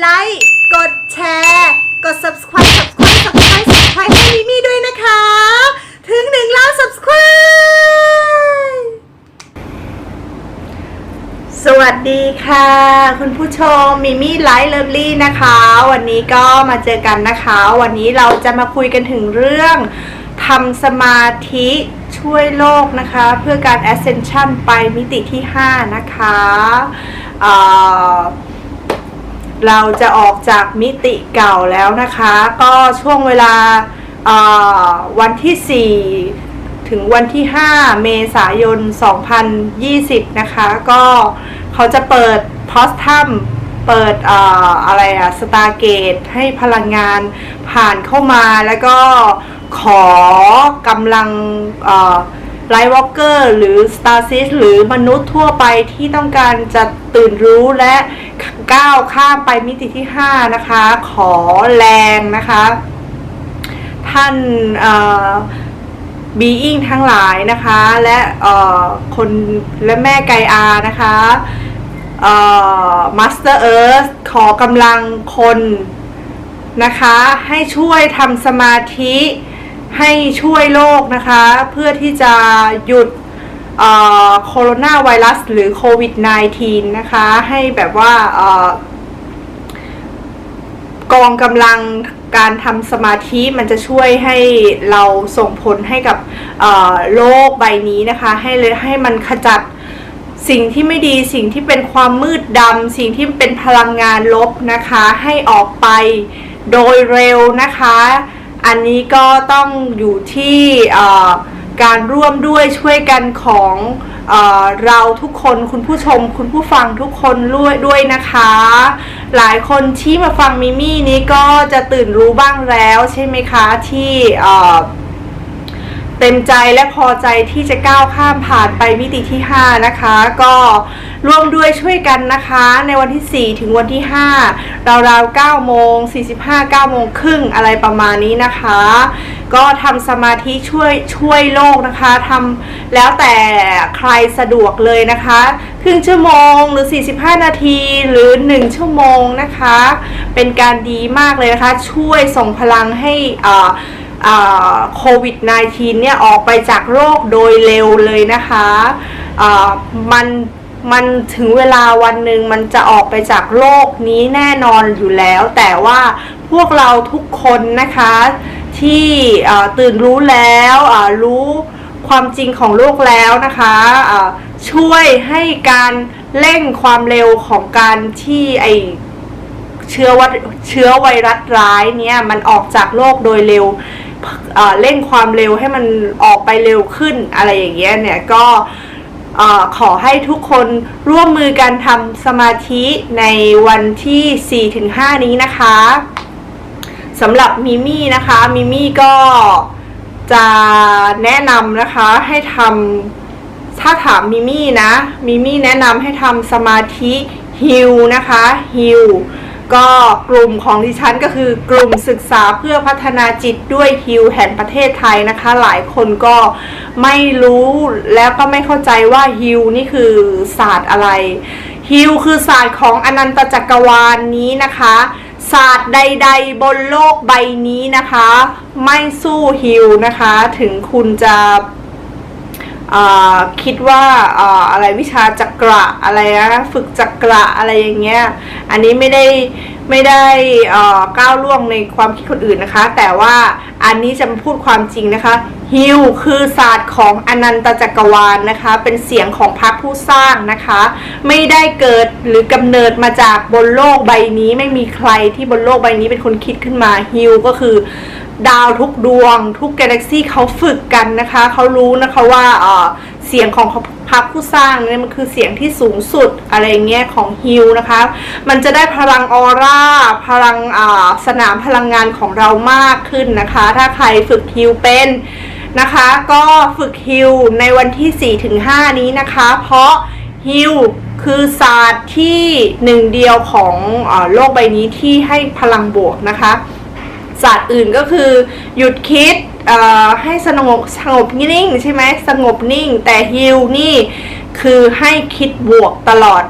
ไลค์ กดแชร์ กด subscribe subscribe subscribe subscribe ให้มิมี่ด้วยนะคะ ถึง1ล้าน subscribe สวัสดีค่ะ คุณผู้ชมมิมี่ไลฟ์เลิฟลี่นะคะ วันนี้ก็มาเจอกันนะคะ วันนี้เราจะมาคุยกันถึงเรื่องทำสมาธิช่วยโลกนะคะ เพื่อการ ascension ไปมิติที่ 5 นะคะ เอ่อ เราจะออกจากมิติเก่าแล้วนะคะ ก็ช่วงเวลาวันที่ 4 ถึงวันที่ 5 เมษายน 2020 นะคะ ก็เขาจะเปิดพอสทัมเปิดออะไรอะสตาร์เกตให้พลังงานผ่านเข้ามาแล้วก็ขอกำลังเอ่อ ไลท์วอล์กเกอร์หรือ Star s i s หรือมนุษย์ทั่วไปที่ต้องการจะตื่นรู้และก้าวข้ามไปมิติที่ 5 นะคะ ขอแรงนะคะ ท่านบีอิงทั้งหลายนะคะ และคนและแม่ไกอานะคะมาสเตอร์เอิร์ธขอกำลังคนนะคะ ให้ช่วยทำสมาธิ ให้ช่วยโลกนะคะ เพื่อที่จะหยุดโคโรนาไวรัสหรือโควิด -19 นะคะ ให้แบบว่าอกองกำลังการทำสมาธิมันจะช่วยให้เราส่งผลให้กับโลกใบนี้นะคะ ให้เลยให้มันขจัดสิ่งที่ไม่ดีสิ่งที่เป็นความมืดดำสิ่งที่เป็นพลังงานลบนะคะ ให้ออกไปโดยเร็วนะคะ อันนี้ก็ต้องอยู่ที่การร่วมด้วยช่วยกันของเอเราทุกคนคุณผู้ชม คุณผู้ฟังทุกคนด้วยด้วยนะคะ หลายคนที่มาฟังมิมี่นี้ก็จะตื่นรู้บ้างแล้วใช่ไหมคะที่ เต็มใจและพอใจที่จะก้าวข้ามผ่านไปมิติที่ 5 นะคะ ก็ร่วมด้วยช่วยกันนะคะ ในวันที่ 4 ถึงวันที่ 5 ราวๆ9โมง 45 9โมงครึ่งอะไรประมาณนี้นะคะ ก็ทำสมาธิช่วยช่วยโลกนะคะทำแล้วแต่ใครสะดวกเลยนะคะ ครึ่งชั่วโมงหรือ 45 นาทีหรือ 1 ชั่วโมงนะคะ เป็นการดีมากเลยนะคะ ช่วยส่งพลังให้อ่า โควิด -19 เนี่ยออกไปจากโลกโดยเร็วเลยนะคะะมันมันถึงเวลาวันหนึ่งมันจะออกไปจากโลกนี้แน่นอนอยู่แล้ว แต่ว่าพวกเราทุกคนนะคะ ที่ตื่นรู้แล้วรู้ความจริงของโลกแล้วนะคะะช่วยให้การเร่งความเร็วของการที่ไอเชื้อวัเชื้อไวรัสร้ายเนี่ยมันออกจากโลกโดยเร็ว เร่งความเร็วให้มันออกไปเร็วขึ้นอะไรอย่างเงี้ยเนี่ยก็ขอให้ทุกคนร่วมมือกันทำสมาธิในวันที่ 4-5 นี้นะคะสำหรับมิมี่นะคะมิมี่ก็จะแนะนำนะคะให้ทำถ้าถามมิมี่นะมิมี่แนะนำให้ทำสมาธิฮิลนะคะฮิล ก็กลุ่มของดิฉันก็คือกลุ่มศึกษาเพื่อพัฒนาจิตด้วยฮิวแห่งประเทศไทยนะคะ หลายคนก็ไม่รู้แล้วก็ไม่เข้าใจว่าฮิวนี่คือศาสตร์อะไรฮิวคือศาสตร์ของอนันตจักรวาลนนี้นะคะศาสตร์ใด ๆ บนโลกใบนี้นะคะ ไม่สู้ฮิวนะคะ ถึงคุณจะ คิดว่าอะไรวิชาจักระอะไรนะฝึกจักระอะไรอย่างเงี้ยอันนี้ไม่ได้ไม่ได้ก้าวล่วงในความคิดคนอื่นนะคะ แต่ว่าอันนี้จะมาพูดความจริงนะคะฮิวคือศาสตร์ของอนันตจักรวาลนนะคะ เป็นเสียงของพระผู้สร้างนะคะ ไม่ได้เกิดหรือกำเนิดมาจากบนโลกใบนี้ ไม่มีใครที่บนโลกใบนี้เป็นคนคิดขึ้นมาฮิวก็คือ ดาวทุกดวง ทุกกาแล็กซี่เขาฝึกกันนะคะ เขารู้นะคะว่าเสียงของพระผู้สร้างเนี่ยมันคือเสียงที่สูงสุดอะไรเงี้ยของฮิลนะคะ มันจะได้พลังออร่าพลังสนามพลังงานของเรามากขึ้นนะคะ ถ้าใครฝึกฮิลเป็นนะคะ ก็ฝึกฮิลในวันที่ 4-5 นี้นะคะ เพราะฮิลคือศาสตร์ที่หนึ่งเดียวของอโลกใบนี้ที่ให้พลังบวกนะคะ ศาสตร์อื่นก็คือ หยุดคิดให้สงบสงบนิ่งใช่ไหมสงบนิ่ง แต่ฮิลนี่คือให้คิดบวกตลอด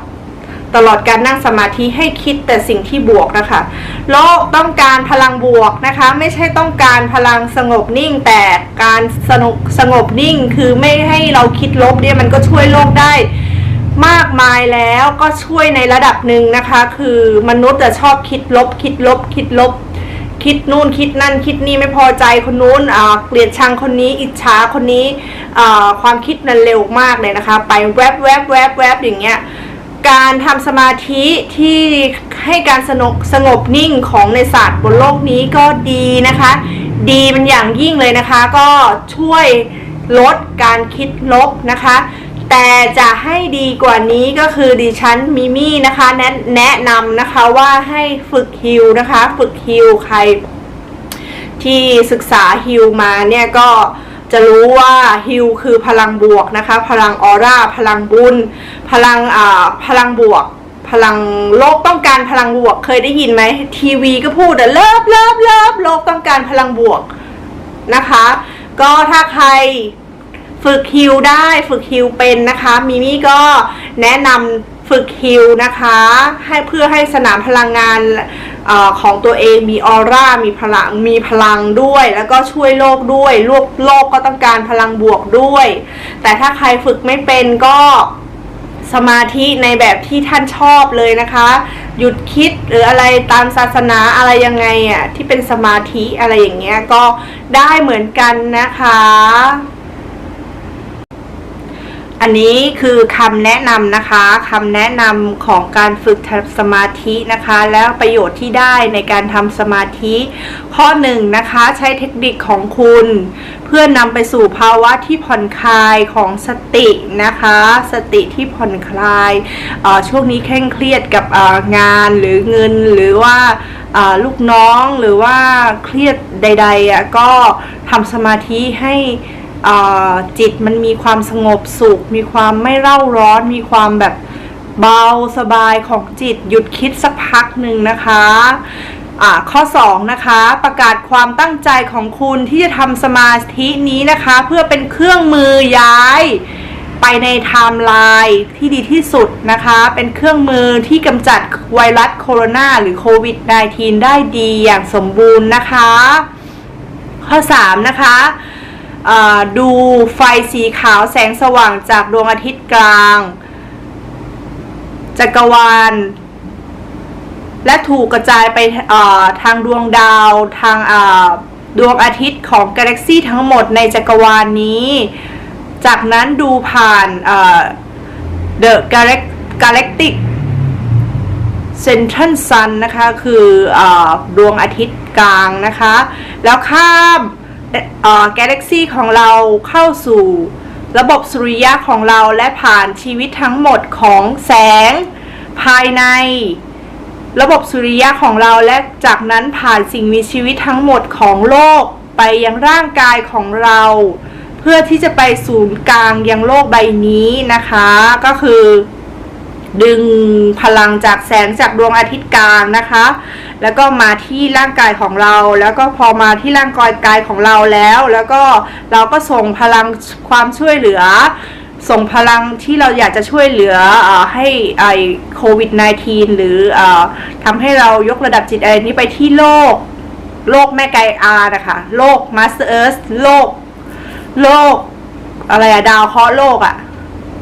ตลอดการนั่งสมาธิให้คิดแต่สิ่งที่บวกนะคะ โลกต้องการพลังบวกนะคะ ไม่ใช่ต้องการพลังสงบนิ่ง แต่การสนุกสงบนิ่ง คือไม่ให้เราคิดลบเนี่ยมันก็ช่วยโลกได้มากมายแล้วก็ช่วยในระดับหนึ่งนะคะ คือมนุษย์จะชอบคิดลบ คิดลบ คิดลบ คิดนู่นคิดนั่นคิดนี่ไม่พอใจคนนู้นเกลียดชังคนนี้อิจฉาคนนี้ความคิดนั้นเร็วมากเลยนะคะ ไปแวบแวบแวบแวบอย่างเงี้ยการทำสมาธิที่ให้การสงบสงบนิ่งของในศาสตร์บนโลกนี้ก็ดีนะคะ ดีเป็นอย่างยิ่งเลยนะคะ ก็ช่วยลดการคิดลบนะคะ แต่จะให้ดีกว่านี้ก็คือดิฉันมิมี่นะคะแนะแนะนำนะคะว่าให้ฝึกฮิลนะคะ ฝึกฮิลใคร ที่ศึกษาฮิลมาเนี่ยก็จะรู้ว่าฮิลคือพลังบวกนะคะ พลังออร่า พลังบุญ พลังอ่าพลังบวก พลังโลกต้องการพลังบวกเคยได้ยินไหมทีวีก็พูดอะเลิฟเลิฟเลิฟโลกต้องการพลังบวกนะคะ ก็ถ้าใคร ฝึกฮิลได้ฝึกฮิลเป็นนะคะมิมี่ก็แนะนำฝึกฮิลนะคะ ให้เพื่อให้สนามพลังงานอของตัวเองมีออร่ามีพลังมีพลังด้วย แล้วก็ช่วยโลกด้วยโลกโลกก็ต้องการพลังบวกด้วย แต่ถ้าใครฝึกไม่เป็นก็สมาธิในแบบที่ท่านชอบเลยนะคะ หยุดคิดหรืออะไรตามศาสนาอะไรยังไงอะที่เป็นสมาธิอะไรอย่างเงี้ยก็ได้เหมือนกันนะคะ อันนี้คือคำแนะนำนะคะคำแนะนำของการฝึกทำสมาธินะคะ แล้วประโยชน์ที่ได้ในการทำสมาธิ ข้อหนึ่งนะคะใช้เทคนิคของคุณ เพื่อนำไปสู่ภาวะที่ผ่อนคลายของสตินะคะ สติที่ผ่อนคลายช่วงนี้เคร่งเครียดกับงานหรือเงินหรือว่าลูกน้องหรือว่าเครียดใดๆอะก็ทำสมาธิให้ จิตมันมีความสงบสุข มีความไม่เร่าร้อน มีความแบบเบาสบายของจิตหยุดคิดสักพักหนึ่งนะคะข้อ 2 นะคะ ประกาศความตั้งใจของคุณที่จะทำสมาธินี้นะคะ เพื่อเป็นเครื่องมือย้ายไปในไทม์ไลน์ที่ดีที่สุดนะคะ เป็นเครื่องมือที่กำจัดไวรัสโคโรนาหรือโควิด -19 ได้ดีอย่างสมบูรณ์นะคะ ข้อ 3 นะคะ ดูไฟสีขาวแสงสว่างจากดวงอาทิตย์กลาง จักรวาล และถูกกระจายไปทางดวงดาวทางดวงอาทิตย์ของกาแล็กซี่ทั้งหมดในจักรวาลนี้ จากนั้นดูผ่านเอ่อ The Galact- Galactic Central Sun นะคะ คืออดวงอาทิตย์กลางนะคะ แล้วข้าม กาแล็กซีของเราเข้าสู่ระบบสุริยะของเราและผ่านชีวิตทั้งหมดของแสง ภายใน ระบบสุริยะของเราและจากนั้นผ่านสิ่งมีชีวิตทั้งหมดของโลกไปยังร่างกายของเรา เพื่อที่จะไปศูนย์กลางยังโลกใบนี้นะคะ ก็คือ ดึงพลังจากแสงจากดวงอาทิตย์กลางนะคะ แล้วก็มาที่ร่างกายของเรา แล้วก็พอมาที่ร่างกายกายของเราแล้ว แล้วก็เราก็ส่งพลังความช่วยเหลือ ส่งพลังที่เราอยากจะช่วยเหลืออให้ไอโควิด -19 หรืออทำให้เรายกระดับจิตอะไรนี้ไปที่โลก โลกแม่ไกอานะคะ โลกมาสเตอร์เอิร์ธโลก โลก อะไรอะดาวเคราะห์โลกอะ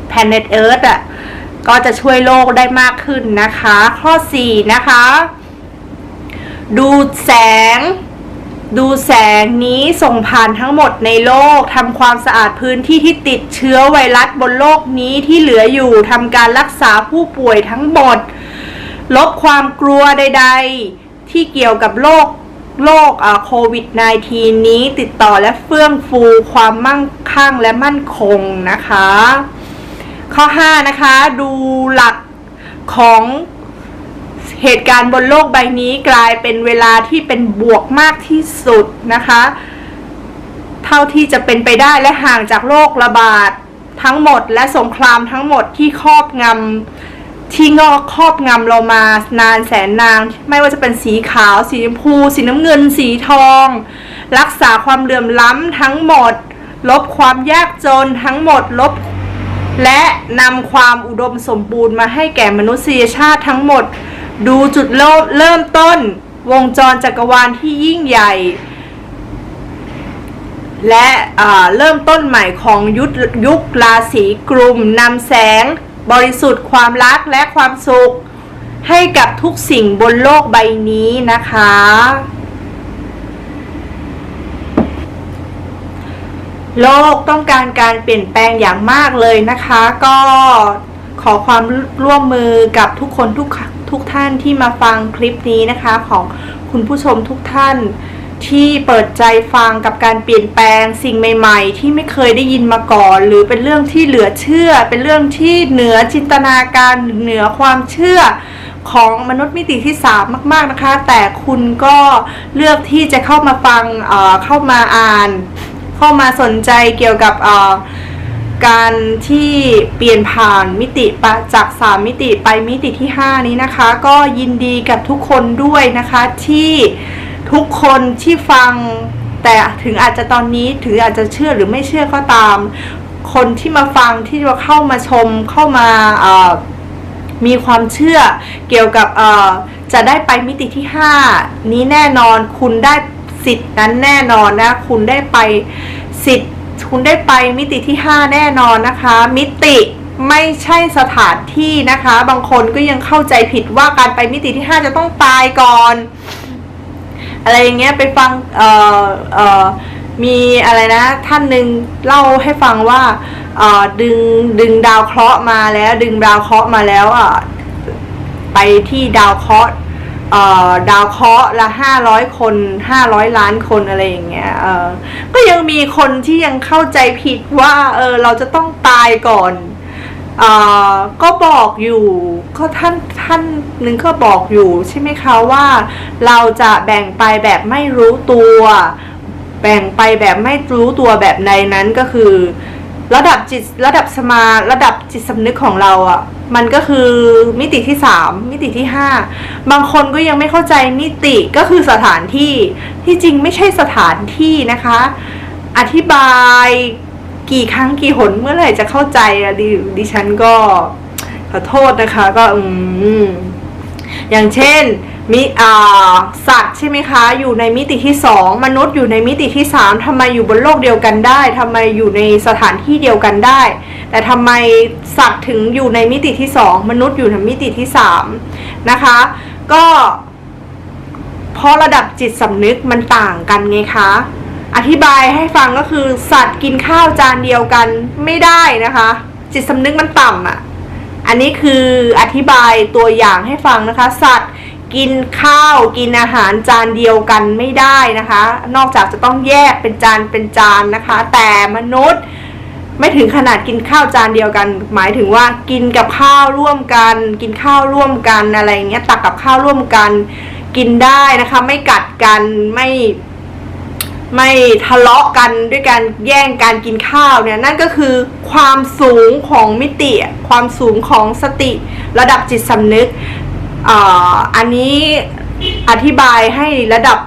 แพนเน็ตเอิร์ธอะ ก็จะช่วยโลกได้มากขึ้นนะคะ ข้อ 4 นะคะ ดูแสง ดูแสงนี้ส่งผ่านทั้งหมดในโลกทำความสะอาดพื้นที่ที่ติดเชื้อไวรัสบนโลกนี้ที่เหลืออยู่ทำการรักษาผู้ป่วยทั้งหมด ลบความกลัวใด ๆ ที่เกี่ยวกับโรคโรคโควิด -19 นี้ติดต่อและเฟื่องฟูความมั่งคั่งและมั่นคงนะคะ ข้อ 5 นะคะ ดูหลักของเหตุการณ์บนโลกใบนี้กลายเป็นเวลาที่เป็นบวกมากที่สุดนะคะ เท่าที่จะเป็นไปได้และห่างจากโรคระบาดทั้งหมดและสงครามทั้งหมดที่ครอบงำที่งอกครอบงำเรามานานแสนนาน ไม่ว่าจะเป็นสีขาว สีชมพู สีน้ำเงิน สีทอง รักษาความเหลื่อมล้ำทั้งหมด ลบความยากจนทั้งหมด ลบ และนำความอุดมสมบูรณ์มาให้แก่มนุษยชาติทั้งหมด ดูจุดเริ่มเริ่มต้น วงจรจักรวาลที่ยิ่งใหญ่ และเริ่มต้นใหม่ของยุคยุคราศีกลุ่มนำแสง บริสุทธิ์ความรักและความสุข ให้กับทุกสิ่งบนโลกใบนี้นะคะ โลกต้องการการเปลี่ยนแปลงอย่างมากเลยนะคะ ก็ขอความร่วมมือกับทุกคนทุกทุกท่านที่มาฟังคลิปนี้นะคะของคุณผู้ชมทุกท่านที่เปิดใจฟังกับการเปลี่ยนแปลงสิ่งใหม่ ๆ ที่ไม่เคยได้ยินมาก่อน หรือเป็นเรื่องที่เหลือเชื่อ เป็นเรื่องที่เหนือจินตนาการเหนือความเชื่อของมนุษย์มิติที่สามมาก ๆนะคะ แต่คุณก็เลือกที่จะเข้ามาฟังเเข้ามาอ่าน เข้ามาสนใจเกี่ยวกับการที่เปลี่ยนผ่านมิติปจาก 3 มิติไปมิติที่ 5 นี้นะคะ ก็ยินดีกับทุกคนด้วยนะคะที่ทุกคนที่ฟังแต่ถึงอาจจะตอนนี้ถืออาจจะเชื่อหรือไม่เชื่อก็ตาม คนที่มาฟังที่จะเข้ามาชมเข้ามามีความเชื่อเกี่ยวกับจะได้ไปมิติที่ 5 นี้แน่นอนคุณได้ สิทธิ์นั้นแน่นอนนะ คุณได้ไปสิทธิ์คุณได้ไปมิติที่ 5 แน่นอนนะคะ มิติไม่ใช่สถานที่นะคะ บางคนก็ยังเข้าใจผิดว่าการไปมิติที่ 5 จะต้องตายก่อน อะไรอย่างเงี้ยไปฟังเอ่อเอ่อมีอะไรนะ ท่านหนึ่งเล่าให้ฟังว่าเออดึงดึงดาวเคราะห์มาแล้ว ดึงดาวเคราะห์มาแล้วอะไปที่ดาวเคราะห์ ดาวเคราะห์ละห้าร้อยคนห้าร้อยล้านคนอะไรอย่างเงี้ยเออก็ยังมีคนที่ยังเข้าใจผิดว่าเออเราจะต้องตายก่อนเออก็บอกอยู่ก็ท่านท่านหนึ่งก็บอกอยู่ใช่ไหมคะว่า เราจะแบ่งไปแบบไม่รู้ตัว แบ่งไปแบบไม่รู้ตัวแบบในนั้นก็คือ ระดับจิตระดับสมาระดับจิตสำนึกของเราอะ่ะ มันก็คือมิติที่สามมิติที่ห้าบางคนก็ยังไม่เข้าใจมิติก็คือสถานที่ที่จริงไม่ใช่สถานที่นะคะ อธิบายกี่ครั้งกี่หนเมื่อไหร่จะเข้าใจอะดิดิฉันก็ขอโทษนะคะ ก็อืมอย่างเช่น มิอาสัตว์ใช่ไหมคะ อยู่ในมิติที่สองมนุษย์อยู่ในมิติที่สามทำไมอยู่บนโลกเดียวกันได้ทำไมอยู่ในสถานที่เดียวกันได้ แต่ทำไมสัตว์ถึงอยู่ในมิติที่สองมนุษย์อยู่ในมิติที่สามนะคะ ก็เพราะระดับจิตสำนึกมันต่างกันไงคะอธิบายให้ฟังก็คือสัตว์กินข้าวจานเดียวกันไม่ได้นะคะ จิตสำนึกมันต่ำอะ อันนี้คืออธิบายตัวอย่างให้ฟังนะคะ สัตว์ กินข้าวกินอาหารจานเดียวกันไม่ได้นะคะ นอกจากจะต้องแยกเป็นจานเป็นจานนะคะ แต่มนุษย์ไม่ถึงขนาดกินข้าวจานเดียวกัน หมายถึงว่ากินกับข้าวร่วมกัน กินข้าวร่วมกันอะไรอย่างเงี้ยตักกับข้าวร่วมกัน กินได้นะคะ ไม่กัดกันไม่ไม่ทะเลาะกันด้วยการแย่งการกินข้าวเนี่ยนั่นก็คือความสูงของมิติ ความสูงของสติ ระดับจิตสำนึก อันนี้อธิบายให้ระดับ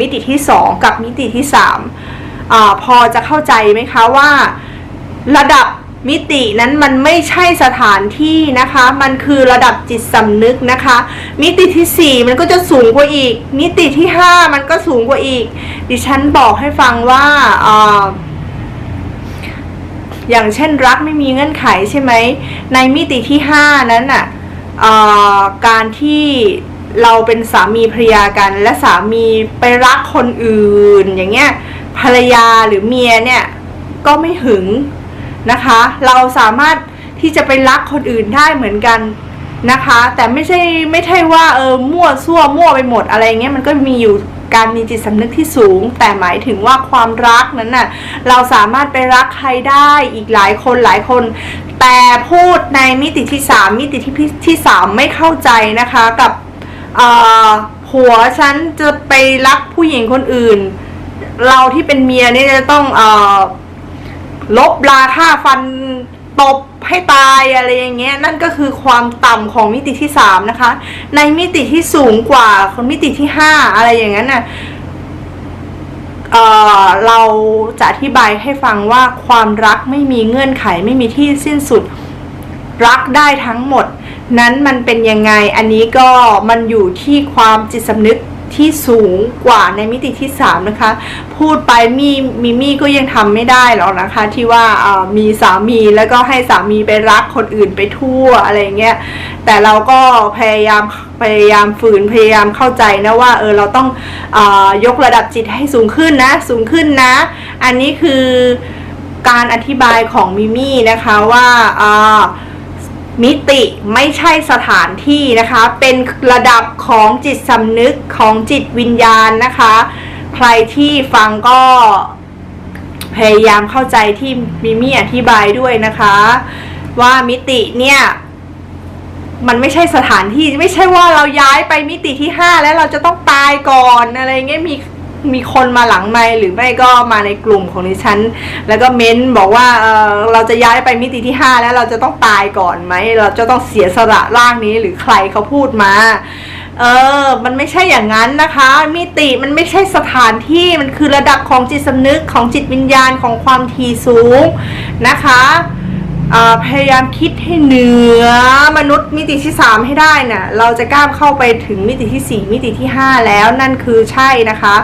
มิติที่ 2 กับมิติที่3อพอจะเข้าใจไหมคะว่าระดับมิตินั้นมันไม่ใช่สถานที่นะคะ มันคือระดับจิตสำนึกนะคะ มิติที่ 4 มันก็จะสูงกว่าอีก มิติที่ 5 มันก็สูงกว่าอีก ดิฉันบอกให้ฟังว่าอย่างเช่นรักไม่มีเงื่อนไขใช่ไหมในมิติที่ 5 นั้นน่ะเอ่อ การที่เราเป็นสามีภรรยากัน และสามีไปรักคนอื่น อย่างเงี้ยภรรยาหรือเมียเนี่ยก็ไม่หึงนะคะ เราสามารถที่จะไปรักคนอื่นได้เหมือนกันนะคะ แต่ไม่ใช่ไม่ใช่ว่าเออมั่วซั่วมั่วไปหมดอะไรเงี้ยมันก็มีอยู่ การมีจิตสำนึกที่สูง แต่หมายถึงว่าความรักนั้นน่ะเราสามารถไปรักใครได้อีกหลายคนหลายคน แต่พูดในมิติที่สามมิติที่ที่สามไม่เข้าใจนะคะกับผัวฉันจะไปรักผู้หญิงคนอื่น เราที่เป็นเมียเนี่ยจะต้องอลบลาค่าฟัน ตบให้ตายอะไรอย่างเงี้ยนั่นก็คือความต่ำของมิติที่สามนะคะ ในมิติที่สูงกว่าขอมิติที่ห้าอะไรอย่างนั้นน่ะเอ่อเราจะอธิบายให้ฟังว่าความรักไม่มีเงื่อนไขไม่มีที่สิ้นสุดรักได้ทั้งหมด นั้นมันเป็นยังไงอันนี้ก็มันอยู่ที่ความจิตสำนึก ที่สูงกว่าในมิติที่ 3 นะคะ พูดไปมีมิมี่ก็ยังทำไม่ได้หรอกนะคะ ที่ว่ามีสามีแล้วก็ให้สามีไปรักคนอื่นไปทั่วอะไรเงี้ยแต่เราก็พยายามพยายามฝืนพยายามเข้าใจนะว่าเออเราต้องอยกระดับจิตให้สูงขึ้นนะ สูงขึ้นนะ อันนี้คือการอธิบายของมิมี่นะคะว่าอ่า มิติไม่ใช่สถานที่นะคะ เป็นระดับของจิตสำนึกของจิตวิญญาณนะคะ ใครที่ฟังก็พยายามเข้าใจที่มิมี่อธิบายด้วยนะคะ ว่ามิติเนี่ย มันไม่ใช่สถานที่ไม่ใช่ว่าเราย้ายไปมิติที่5แล้วเราจะต้องตายก่อนอะไรเงี้ยมี มีคนมาหลังไม่หรือไม่ก็มาในกลุ่มของดิฉัน แล้วก็เม้นบอกว่าเออเราจะย้ายไปมิติที่ 5 แล้วเราจะต้องตายก่อนไหม เราจะต้องเสียสละร่างนี้หรือใครเขาพูดมาเออ มันไม่ใช่อย่างนั้นนะคะ มิติมันไม่ใช่สถานที่ มันคือระดับของจิตสำนึกของจิตวิญญาณของความทีสูงนะคะพยายามคิดให้เหนือมนุษย์มิติที่ 3 ให้ได้น่ะ เราจะก้าวเข้าไปถึงมิติที่ 4 มิติที่ 5 แล้วนั่นคือใช่นะคะ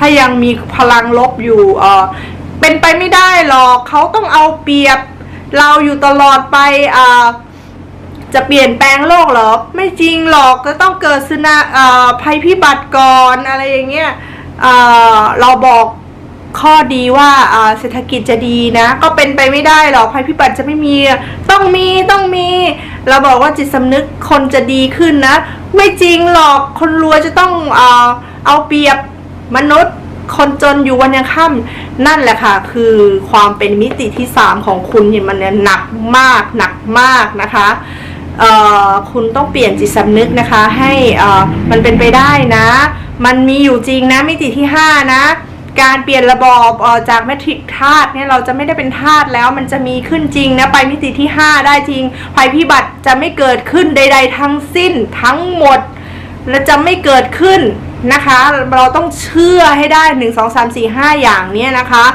ถ้ายังมีพลังลบอยู่เออเป็นไปไม่ได้หรอกเขาต้องเอาเปรียบ เราอยู่ตลอดไปอ่าจะเปลี่ยนแปลงโลกหรอ ไม่จริงหรอกก็ต้องเกิดสึนาภัยพิบัติก่อนอะไรอย่างเงี้ยเเราบอกข้อดีว่าเศรษฐกิจจะดีนะ ก็เป็นไปไม่ได้หรอกภัยพิบัติจะไม่มี ต้องมีต้องมี เราบอกว่าจิตสำนึกคนจะดีขึ้นนะ ไม่จริงหรอกคนรวยจะต้องเอ่อเอาเปรียบ มนุษย์คนจนอยู่วันยังค่ำนั่นแหละค่ะ คือความเป็นมิติที่ 3 ของคุณเนี่ยมันเนี่ยหนักมากหนักมากนะคะคุณต้องเปลี่ยนจิตสำนึกนะคะ ให้มันเป็นไปได้นะ มันมีอยู่จริงนะมิติที่ 5 นะการเปลี่ยนระบอบออจากแมทริกธาตุเนี่ยเราจะไม่ได้เป็นธาตุแล้วมันจะมีขึ้นจริงนะไปมิติที่ 5 ได้จริง ภัยพิบัติจะไม่เกิดขึ้นใด ๆ ทั้งสิ้นทั้งหมด และจะไม่เกิดขึ้น นะคะ เราต้องเชื่อให้ได้ 1 2 3 4 5 อย่างเนี้ยนะคะ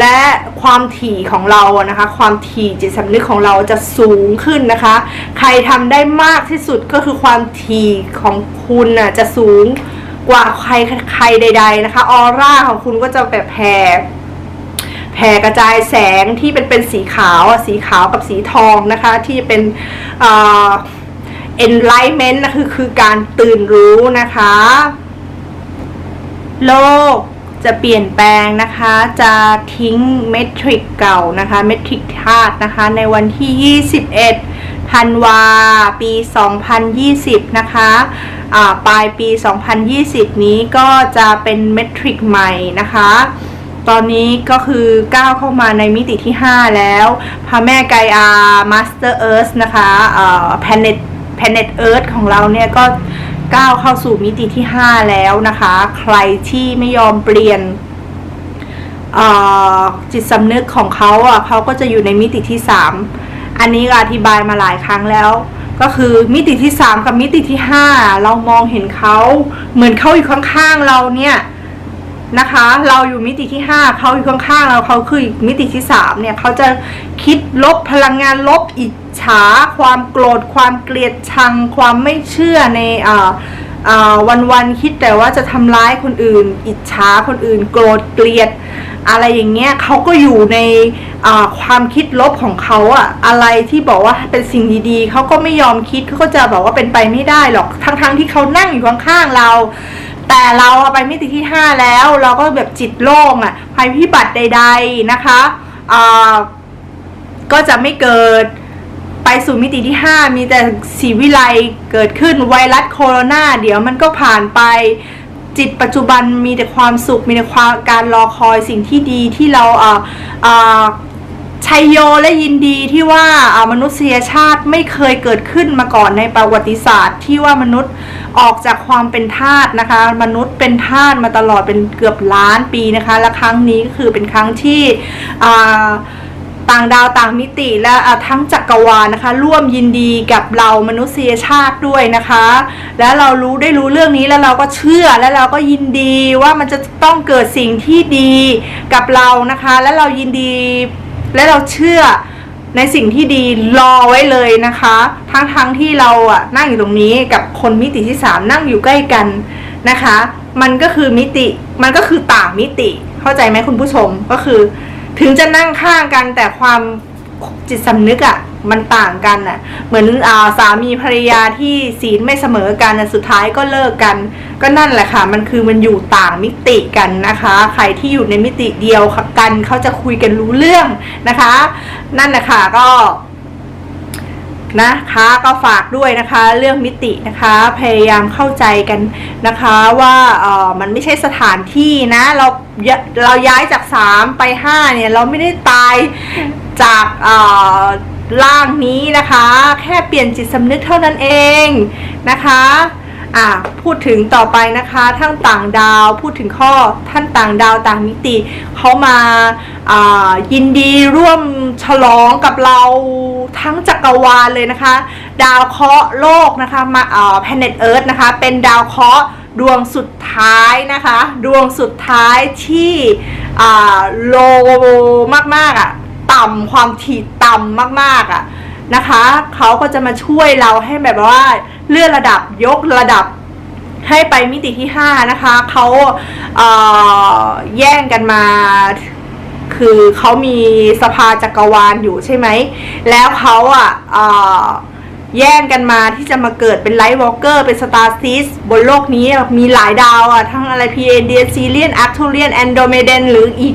และความถี่ของเราอะนะคะ ความถี่จิตสำนึกของเราจะสูงขึ้นนะคะ ใครทำได้มากที่สุดก็คือความถี่ของคุณน่ะจะสูงกว่าใครใครใด ๆนะคะออร่าของคุณก็จะแบบแผ่แผ่กระจายแสงที่เป็นเป็นสีขาวสีขาวกับสีทองนะคะ ที่เป็นเอ่อ enlightenment นะคือคือการตื่นรู้นะคะ โลกจะเปลี่ยนแปลงนะคะ จะทิ้งเมทริกเก่านะคะ เมทริกธาตุนะคะ ในวันที่ 21 ธันวา ปี 2020 นะคะปลายปี 2020 นี้ก็จะเป็นเมทริกใหม่นะคะ ตอนนี้ก็คือก้าวเข้ามาในมิติที่ 5 แล้ว พระแม่ไกอามาสเตอร์เอิร์ธนะคะเอ่อแพเน็ตแพเน็ตเอิร์ธของเราเนี่ยก็ ก้าวเข้าสู่มิติที่ 5 แล้วนะคะ ใครที่ไม่ยอมเปลี่ยนจิตสำนึกของเขาอะเขาก็จะอยู่ในมิติที่ 3 อันนี้อธิบายมาหลายครั้งแล้ว ก็คือมิติที่ 3 กับมิติที่ 5 เรามองเห็นเขาเหมือนเขาอยู่ข้างๆเราเนี่ยนะคะ เราอยู่มิติที่ 5เขาอยู่ข้างๆเราเขาคืออมิติที่ 3 เนี่ยเขาจะคิดลบพลังงานลบอิจ ฉา ความโกรธ ความเกลียดชัง ความไม่เชื่อในอ่าวันๆคิดแต่ว่าจะทำร้ายคนอื่น อิจฉาคนอื่น โกรธเกลียด อะไรอย่างเงี้ยเขาก็อยู่ในความคิดลบของเขาอะอะไรที่บอกว่าเป็นสิ่งดีๆเขาก็ไม่ยอมคิดเขาก็จะบอกว่าเป็นไปไม่ได้หรอกทั้งๆที่เขานั่งอยู่ข้างๆเราแต่เราอะไปมิติที่ 5 แล้วเราก็แบบจิตโล่งอะภัยพิบัติใด ๆนะคะอ่าก็จะไม่เกิด ไปสู่มิติที่ 5 มีแต่สีวิไลเกิดขึ้นไวรัสโคโรนาเดี๋ยวมันก็ผ่านไป จิตปัจจุบันมีแต่ความสุข มีแต่ความการรอคอยสิ่งที่ดีที่เราอ่อเอ่อชัยโยและยินดีที่ว่าอ่ามนุษยชาติไม่เคยเกิดขึ้นมาก่อนในประวัติศาสตร์ ที่ว่ามนุษย์ออกจากความเป็นทาสนะคะ มนุษย์เป็นทาสมาตลอดเป็นเกือบล้านปีนะคะ และครั้งนี้ก็คือเป็นครั้งที่อ่า ต่างดาวต่างมิติและทั้งจักรวาลนะคะ ร่วมยินดีกับเรามนุษยชาติด้วยนะคะ แล้วเรารู้ได้รู้เรื่องนี้แล้วเราก็เชื่อแล้วเราก็ยินดีว่ามันจะต้องเกิดสิ่งที่ดีกับเรานะคะ และเรายินดีและเราเชื่อในสิ่งที่ดีรอไว้เลยนะคะ ทั้งทั้งที่เราอะนั่งอยู่ตรงนี้กับคนมิติที่สามนั่งอยู่ใกล้กันนะคะ มันก็คือมิติมันก็คือต่างมิติ เข้าใจไหมคุณผู้ชมก็คือ ถึงจะนั่งข้างกันแต่ความจิตสำนึกอะ่ะมันต่างกันอะ่ะ เหมือนอาสามีภรรยาที่ศีลไม่เสมอกันสุดท้ายก็เลิกกัน ก็นั่นแหละค่ะ มันคือมันอยู่ต่างมิติกันนะคะ ใครที่อยู่ในมิติเดียวกันเขาจะคุยกันรู้เรื่องนะคะ นั่นแหละค่ะก็ นะคะก็ฝากด้วยนะคะเรื่องมิตินะคะพยายามเข้าใจกันนะคะว่าเออมันไม่ใช่สถานที่นะเราเราย้ายจาก 3 ไป 5 เนี่ย เราไม่ได้ตายจากเอ่อร่างนี้นะคะ แค่เปลี่ยนจิตสำนึกเท่านั้นเองนะคะ อะพูดถึงต่อไปนะคะท่านต่างดาวพูดถึงข้อท่านต่างดาวต่างมิติเขามาอ่ายินดีร่วมฉลองกับเราทั้งจักรวาลเลยนะคะ ดาวเคราะห์โลกนะคะมาอ่อ planet Earth นะคะเป็นดาวเคราะห์ดวงสุดท้ายนะคะ ดวงสุดท้ายที่อ่าโลมากๆอะต่ำความถี่ต่ำมากๆอะนะคะเขาก็จะมาช่วยเราให้แบบว่า เลื่อนระดับยกระดับให้ไปมิติที่ 5 นะคะเขาเแย่งกันมา คือเขามีสภาจักรวาลอยู่ใช่ไหม แล้วเขาอะ แย่งกันมาที่จะมาเกิดเป็นไลท์วอล์กเกอร์เป็นสตาร์ซิสบนโลกนี้มีหลายดาวอะ ทั้งอะไร p a d ซีเรียน a ร์ t ูเรียนแอนโดเมเดนหรืออีก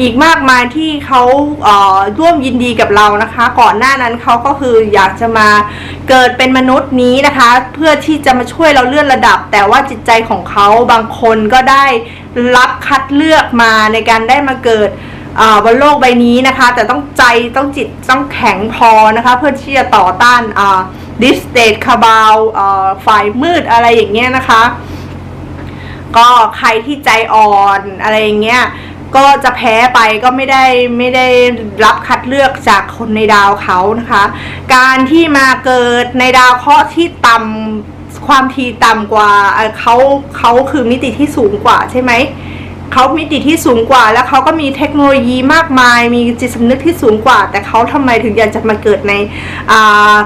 อีกมากมายที่เขาเอ่อร่วมยินดีกับเรานะคะ ก่อนหน้านั้นเขาก็คืออยากจะมาเกิดเป็นมนุษย์นี้นะคะ เพื่อที่จะมาช่วยเราเลื่อนระดับ แต่ว่าจิตใจของเขาบางคนก็ได้รับคัดเลือกมาในการได้มาเกิด บนโลกใบนี้นะคะ แต่ต้องใจต้องจิตต้องแข็งพอนะคะ เพื่อที่จะต่อต้านอาดิสเตทคาบาวฝ่ายมืดอะไรอย่างเงี้ยนะคะ ก็ใครที่ใจอ่อนอะไรอย่างเงี้ยก็จะแพ้ไปก็ไม่ได้ไม่ได้รับคัดเลือกจากคนในดาวเขานะคะ การที่มาเกิดในดาวเคราะห์ที่ต่ำความทีต่ำกว่าเขาเขาคือมิติที่สูงกว่าใช่ไหม เขามิติที่สูงกว่า แล้วเขาก็มีเทคโนโลยีมากมาย มีจิตสำนึกที่สูงกว่า แต่เขาทำไมถึงอยากจะมาเกิดใน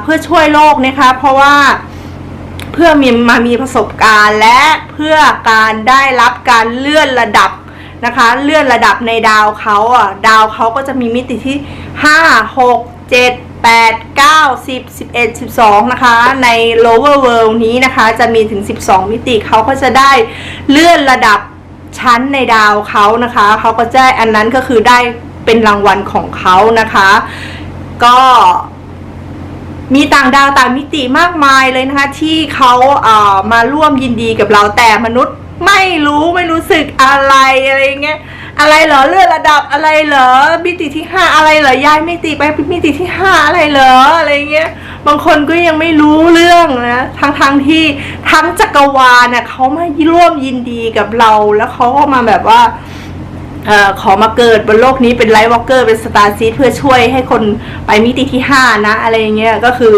เพื่อช่วยโลกนะคะ เพราะว่าเพื่อมีมามีประสบการณ์และเพื่อการได้รับการเลื่อนระดับนะคะ เลื่อนระดับในดาวเขาอะดาวเขาก็จะมีมิติที่ 5 6 7 8 9 10 11 12 นะคะ ใน lower world นี้นะคะ จะมีถึง 12 มิติเขาก็จะได้เลื่อนระดับ ชั้นในดาวเขานะคะเขาก็แจ้งอันนั้นก็คือได้เป็นรางวัลของเขานะคะ ก็มีต่างดาวต่างมิติมากมายเลยนะคะ ที่เขาเอ่อมาร่วมยินดีกับเราแต่มนุษย์ไม่รู้ไม่รู้สึกอะไรอะไรเงี้ย อะไรเหรอเลื่อนระดับอะไรเหรอมิติที่ห้าอะไรเหรอย้ายมิติไปมิติที่ห้าอะไรเหรออะไรเงี้ยบางคนก็ยังไม่รู้เรื่องนะทั้งทั้งที่ทั้งจักรวาลน่ะเขามาร่วมยินดีกับเรา แล้วเขาก็มาแบบว่าเออขอมาเกิดบนโลกนี้เป็นไลท์วอล์กเกอร์เป็นสตาร์ซีดเพื่อช่วยให้คนไปมิติที่ห้านะ อะไรเงี้ยก็คือ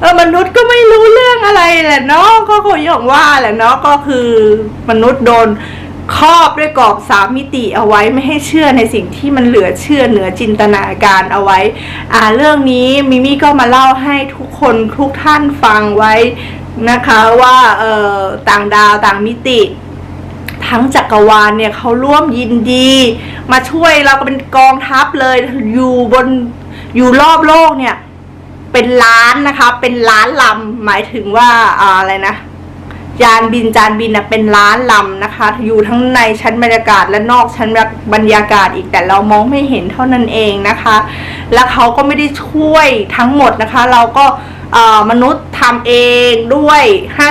เออมนุษย์ก็ไม่รู้เรื่องอะไรแหละเนาะก็คงอย่างว่าแหละเนาะก็คือมนุษย์โดน ครอบด้วยกรอบสามมิติเอาไว้ไม่ให้เชื่อในสิ่งที่มันเหลือเชื่อเหนือจินตนาการเอาไว้ อ่าเรื่องนี้มิมี่ก็มาเล่าให้ทุกคนทุกท่านฟังไว้นะคะว่าเอ่อต่างดาวต่างมิติ ทั้งจักรวาลเนี่ยเขาร่วมยินดี มาช่วยเราก็เป็นกองทัพเลยอยู่บนอยู่รอบโลกเนี่ย เป็นล้านนะคะ เป็นล้านลำหมายถึงว่าอ่าอะไรนะ ยานบินจานบินนะเป็นล้านลำนะคะ อยู่ทั้งในชั้นบรรยากาศและนอกชั้นบรรยากาศอีกแต่เรามองไม่เห็นเท่านั้นเองนะคะ แล้วเขาก็ไม่ได้ช่วยทั้งหมดนะคะ เราก็มนุษย์ทำเองด้วย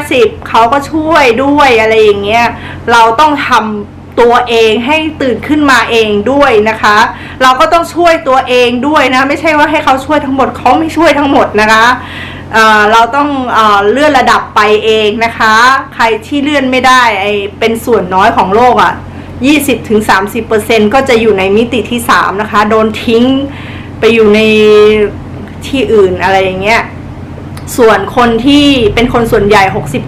50 เขาก็ช่วยด้วยอะไรอย่างเงี้ยเราต้องทำตัวเองให้ตื่นขึ้นมาเองด้วยนะคะ เราก็ต้องช่วยตัวเองด้วยนะ ไม่ใช่ว่าให้เขาช่วยทั้งหมดเขาไม่ช่วยทั้งหมดนะคะ เราต้องเอเลื่อนระดับไปเองนะคะ ใครที่เลื่อนไม่ได้ไอเป็นส่วนน้อยของโลกอะ่ะ20-30%ก็จะอยู่ในมิติที่ 3 นะคะ โดนทิ้งไปอยู่ในที่อื่นอะไรอย่างเงี้ย ส่วนคนที่เป็นคนส่วนใหญ่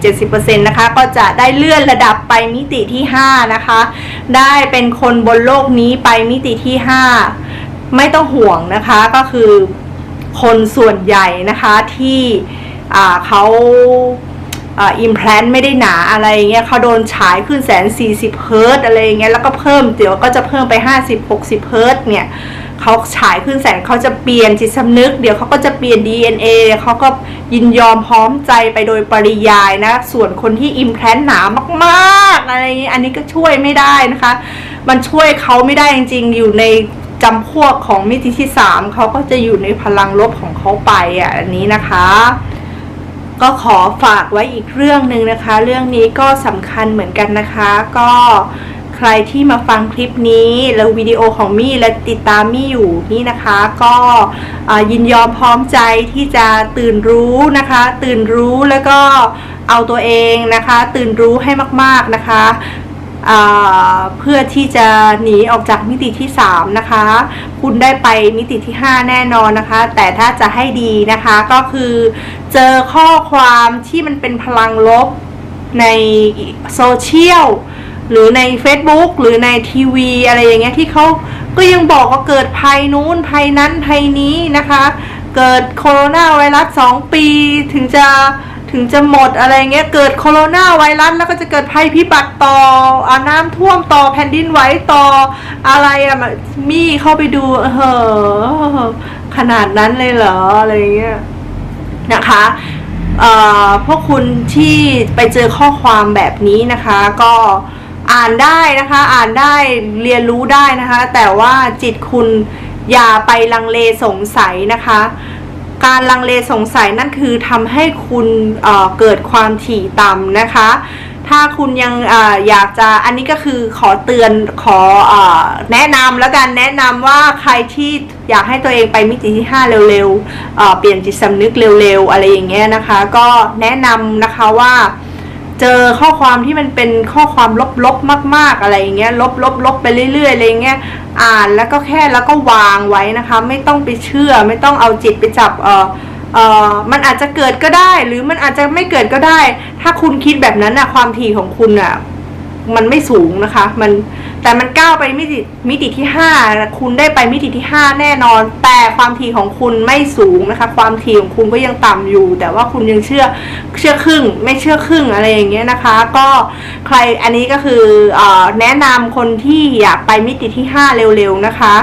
60-70%นะคะ ก็จะได้เลื่อนระดับไปมิติที่ 5 นะคะ ได้เป็นคนบนโลกนี้ไปมิติที่ 5 ไม่ต้องห่วงนะคะก็คือ คนส่วนใหญ่นะคะที่เขาอิมแพลนไม่ได้หนาอะไรเงี้ยเขาโดนฉายขึ้นแสนสี่สิบเฮิร์ตอะไรเงี้ยแล้วก็เพิ่มเดี๋ยวก็จะเพิ่มไปห้าสิบหกสิบเฮิร์ตเนี่ยเขาฉายขึ้นแสนเขาจะเปลี่ยนจิตสำนึก เดี๋ยวเขาก็จะเปลี่ยน DNA เขาก็ยินยอมพร้อมใจไปโดยปริยายนะ ส่วนคนที่อิมแพลนหนามากๆอะไรเงี้ยอันนี้ก็ช่วยไม่ได้นะคะ มันช่วยเขาไม่ได้จริงๆอยู่ใน จำพวกของมิติที่สามเขาก็จะอยู่ในพลังลบของเขาไปอะอันนี้นะคะ ก็ขอฝากไว้อีกเรื่องหนึ่งนะคะ เรื่องนี้ก็สำคัญเหมือนกันนะคะ ก็ใครที่มาฟังคลิปนี้แล้ววิดีโอของมี่และติดตามมี่อยู่นี่นะคะ ก็ยินยอมพร้อมใจที่จะตื่นรู้นะคะ ตื่นรู้แล้วก็เอาตัวเองนะคะ ตื่นรู้ให้มาก ๆนะคะ เพื่อที่จะหนีออกจากมิติที่ 3 นะคะ คุณได้ไปมิติที่ 5 แน่นอนนะคะ แต่ถ้าจะให้ดีนะคะก็คือเจอข้อความที่มันเป็นพลังลบในโซเชียลหรือใน Facebook หรือในทีวีอะไรอย่างเงี้ยที่เขาก็ยังบอกว่าเกิดภัยนู้นภัยนั้นภัยนี้นะคะ เกิดโคโรนาไวรัส 2 ปีถึงจะ ถึงจะหมดอะไรเงี้ยเกิดโคโรนาไวรัสแล้วก็จะเกิดภัยพิบัติต่ออาน้ำท่วมต่อแผ่นดินไหวต่ออะไรอะมี่เข้าไปดูเออขนาดนั้นเลยเหรออะไรเงี้ยนะคะเอ่อพวกคุณที่ไปเจอข้อความแบบนี้นะคะ ก็อ่านได้นะคะ อ่านได้เรียนรู้ได้นะคะ แต่ว่าจิตคุณอย่าไปลังเลสงสัยนะคะ การลังเลสงสัยนั่นคือทำให้คุณเเกิดความถี่ต่ำนะคะ ถ้าคุณยังออยากจะอันนี้ก็คือขอเตือนขออแนะนำแล้วกันแนะนำว่าใครที่อยากให้ตัวเองไปมิติที่ 5 เร็วๆเเปลี่ยนจิตสำนึกเร็วๆ อะไรอย่างเงี้ยนะคะ ก็แนะนำนะคะว่า เจอข้อความที่มันเป็นข้อความลบๆมาก ๆอะไรอย่างเงี้ยลบๆลบไปเรื่อยๆอะไรเงี้ยอ่านแล้วก็แค่แล้วก็วางไว้นะคะ ไม่ต้องไปเชื่อ ไม่ต้องเอาจิตไปจับเออเออมันอาจจะเกิดก็ได้ หรือมันอาจจะไม่เกิดก็ได้ ถ้าคุณคิดแบบนั้นนะความถี่ของคุณอนะ มันไม่สูงนะคะ มันแต่มันก้าวไปมิติมิติที่ห้าคุณได้ไปมิติที่ห้าแน่นอน แต่ความถี่ของคุณไม่สูงนะคะ ความถี่ของคุณก็ยังต่ำอยู่ แต่ว่าคุณยังเชื่อเชื่อครึ่ง ไม่เชื่อครึ่งอะไรอย่างเงี้ยนะคะ ก็ใครอันนี้ก็คืออแนะนำคนที่อยากไปมิติที่ห้าเร็วๆนะคะ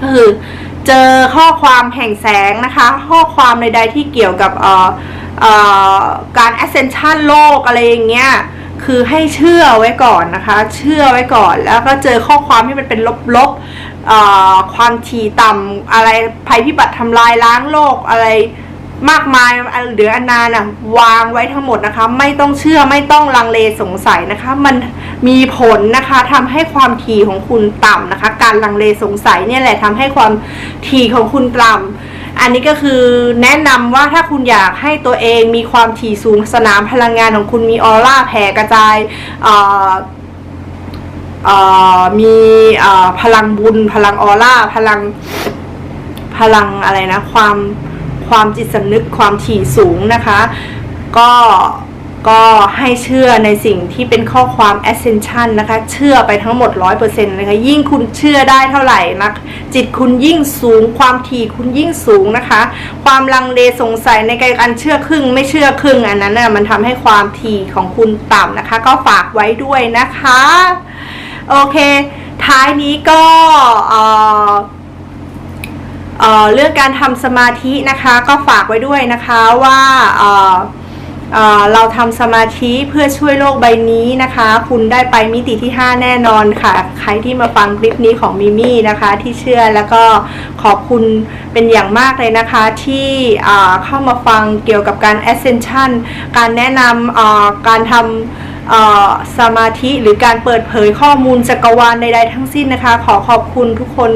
ก็คือเจอข้อความแห่งแสงนะคะ ข้อความใดๆที่เกี่ยวกับการ ascension โลกอะไรอย่างเงี้ย คือให้เชื่อไว้ก่อนนะคะ เชื่อไว้ก่อน แล้วก็เจอข้อความที่มันเป็นลบๆความถี่ต่ำอะไรภัยพิบัติทำลายล้างโลกอะไรมากมายเหลืออนานอะวางไว้ทั้งหมดนะคะ ไม่ต้องเชื่อไม่ต้องลังเลสงสัยนะคะ มันมีผลนะคะทำให้ความถี่ของคุณต่ำนะคะ การลังเลสงสัยเนี่ยแหละทำให้ความถี่ของคุณต่ำ อันนี้ก็คือแนะนำว่าถ้าคุณอยากให้ตัวเองมีความถี่สูงสนามพลังงานของคุณมีออร่าแผ่กระจายมีพลังบุญ พลังออร่า พลังพลังอะไรนะ ความความจิตสำนึกความถี่สูงนะคะ ก็ ก็ให้เชื่อในสิ่งที่เป็นข้อความ ascension นะคะ เชื่อไปทั้งหมด 100%นะคะยิ่งคุณเชื่อได้เท่าไหร่นะจิตคุณยิ่งสูง ความถี่คุณยิ่งสูงนะคะ ความลังเลสงสัยในการเชื่อครึ่ง ไม่เชื่อครึ่ง อันนั้นน่ะมันทำให้ความถี่ของคุณต่ำนะคะ ก็ฝากไว้ด้วยนะคะโอเค ท้ายนี้ก็เอ่อเอ่อเรื่องการทำสมาธินะคะ ก็ฝากไว้ด้วยนะคะว่า เราทำสมาธิเพื่อช่วยโลกใบนี้นะคะ คุณได้ไปมิติที่ 5 แน่นอนค่ะ ใครที่มาฟังคลิปนี้ของมิมี่นะคะ ที่เชื่อแล้วก็ขอบคุณเป็นอย่างมากเลยนะคะ ที่เข้ามาฟังเกี่ยวกับการ ascension การแนะนำการทำสมาธิหรือการเปิดเผยข้อมูลจักรวาลใดๆทั้งสิ้นนะคะ ขอขอบคุณทุกคน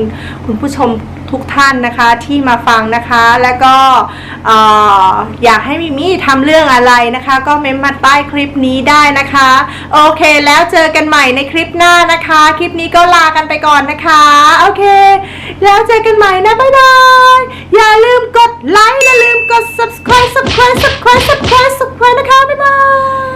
คุณผู้ชม ทุกท่านนะคะที่มาฟังนะคะ แล้วก็อยากให้มิมี่ทำเรื่องอะไรนะคะ ก็เม้นมาใต้คลิปนี้ได้นะคะ โอเคแล้วเจอกันใหม่ในคลิปหน้านะคะ คลิปนี้ก็ลากันไปก่อนนะคะ โอเค แล้วเจอกันใหม่นะบ๊ายบายอย่าลืมกดไลค์อย่าลืมกด subscribe subscribe subscribe subscribe subscribe นะคะบ๊ายบาย